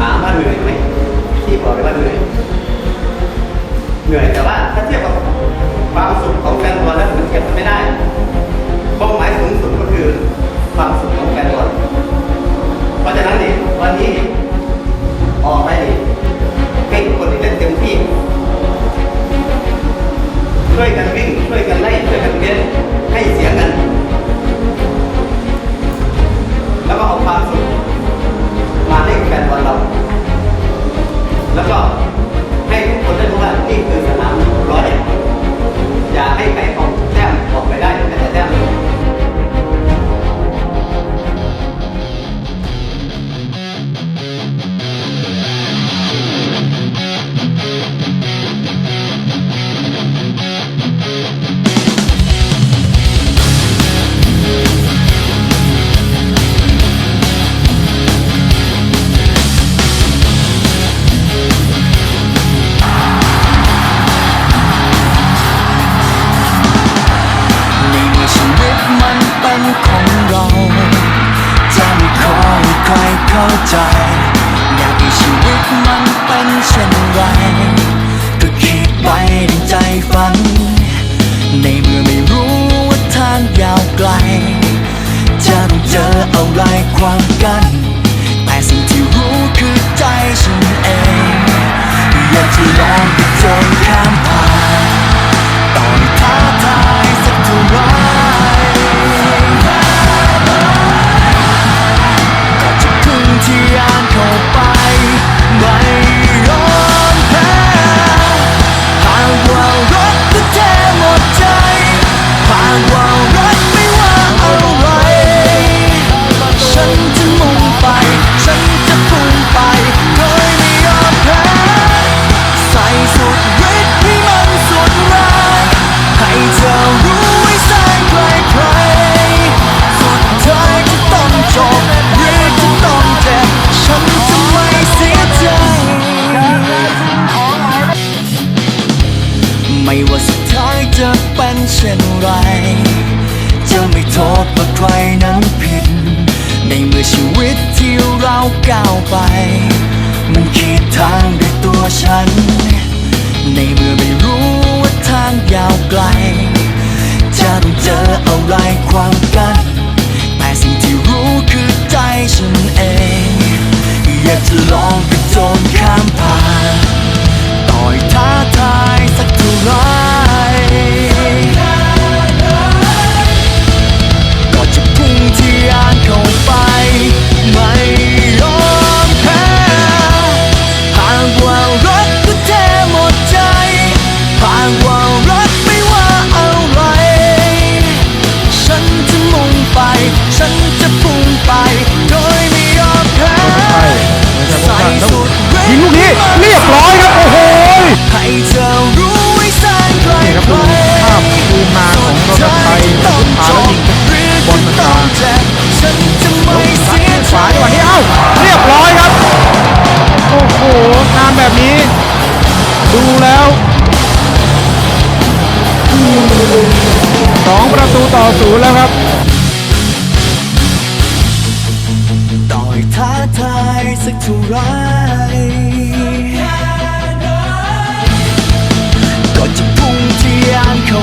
ถามว่าเหนื่อยไหมที่บอกเลยว่าเหนื่อย เหนื่อยแต่ว่าถ้าเทีย เอาลายความกัน แต่สิ่งที่รู้คือใจฉัน ไม่ว่าสุดท้ายจะเป็นเช่นไร จะไม่โทษว่าใครนั้นผิด ในเมื่อชีวิตที่เราก้าวไป มันขีดทางด้วยตัวฉัน ในเมื่อไม่รู้ว่าทางยาวไกล จะต้องเจออะไรความกัน แต่สิ่งที่รู้คือใจฉันเอง อยากจะลองกระโจน ประตูต่อศูนย์แล้วครับต่อยท้าทายสักเท่าไรก็จะพุ่งทียนเข้า